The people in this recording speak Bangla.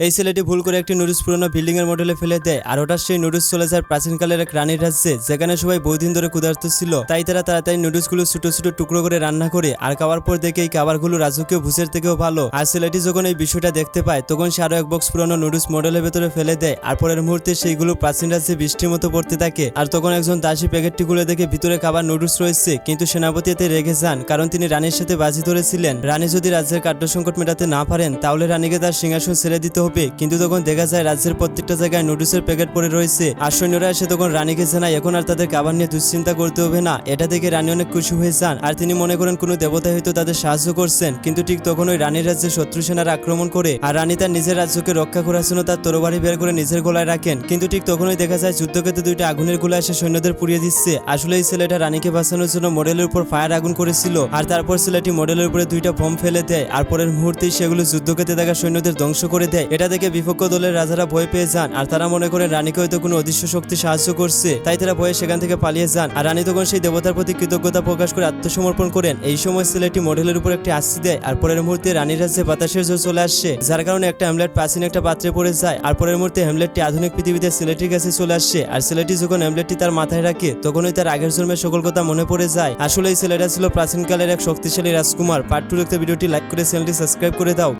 এই ছেলেটি ভুল করে একটি নুডলস পুরনো বিল্ডিং এর মডেলে ফেলে দেয় আর ওটা সেই নুডলস চলে যায় প্রাচীনকালের এক রানীর রাজ্যে যেখানে সবাই বহুদিন ধরে ক্ষুধার্ত ছিল। তাই তারা তাড়াতাড়ি নুডলসগুলো ছোট ছোট টুকরো করে রান্না করে আর খাওয়ার পর দেখে এই খাবারগুলো রাজকীয় ভুষের থেকেও ভালো। আর ছেলেটি যখন এই বিষয়টা দেখতে পায়, তখন সে আরও এক বক্স পুরনো নুডলস মডেলের ভেতরে ফেলে দেয় আর পরের মুহূর্তে সেইগুলো প্রাচীন রাজ্যে বৃষ্টির মতো পড়তে থাকে। আর তখন একজন দাসী প্যাকেটটি খুলে দেখে ভিতরে খাবার নুডলস রয়েছে, কিন্তু সেনাপতি এতে রেগে যান কারণ তিনি রানীর সাথে বাজি ধরেছিলেন। রানী যদি রাজ্যের খাদ্য সংকট মেটাতে না পারেন, তাহলে রানীকে তার সিংহাসন ছেড়ে দিতে হবে। কিন্তু তখন দেখা যায় রাজ্যের প্রত্যেকটা জায়গায় নুডলসের প্যাকেট পড়ে রয়েছে। আর সৈন্যরা এসে তখন রানীকে জানায় এখন আর তাদের খাবার নিয়ে দুশ্চিন্তা করতে হবে না। এটা দেখে রানী অনেক খুশি হয়ে যান। আর তিনি মনে করেন কোনো দেবতা হয়তো তাদের সাহায্য করছেন। কিন্তু ঠিক তখন ওই রানীর রাজ্যে শত্রু সেনারা আক্রমণ করে আর রানী তার নিজের রাজ্যকে রক্ষা করার জন্য তার তরবারি বের করে নিজের গলায় রাখেন। কিন্তু ঠিক তখনই দেখা যায় যুদ্ধক্ষেত্রে দুইটা আগুনের গোলা এসে সৈন্যদের পুড়িয়ে দিচ্ছে। আসলে এই ছেলেটা রানীকে বাঁচানোর জন্য মডেলের উপর ফায়ার আগুন করেছিল। আর তারপর ছেলেটি মডেলের উপরে দুইটা বোম ফেলে দেয়। আর পরের মুহূর্তেই সেগুলো যুদ্ধক্ষেত্রে থাকা সৈন্যদের ধ্বংস করে দেয়। এটা দেখে বিপক্ষ দলের রাজারা ভয় পেয়ে যান, আর তারা মনে করেন রানীকে হয়তো কোনো অদৃশ্য শক্তি সাহায্য করছে। তাই তারা ভয়ে সেখান থেকে পালিয়ে যান, আর রানী তখন সেই দেবতার প্রতি কৃতজ্ঞতা প্রকাশ করে আত্মসমর্পণ করেন। এই সময় ছেলেটি মডেলের উপর একটি আশি দেয়, আর পরের মুহূর্তে রানীর রাজ্যে বাতাসের জোর চলে আসছে যার কারণে একটা হ্যামলেট প্রাচীন একটা পাত্রে পড়ে যায়, আর পরের মুহূর্তে হ্যামলেটটি আধুনিক পৃথিবীতে ছেলেটির কাছে চলে আসছে আর ছেলেটি যখন হ্যামলেটটি তার মাথায় রাখে, তখনই তার আগের জন্মের সকল কথা মনে পড়ে যায়। আসলে এই ছেলেটা ছিল প্রাচীনকালের এক শক্তিশালী রাজকুমার। পার্ট টু দেখতে ভিডিওটি লাইক করে চ্যানেলটি সাবস্ক্রাইব করে দাও।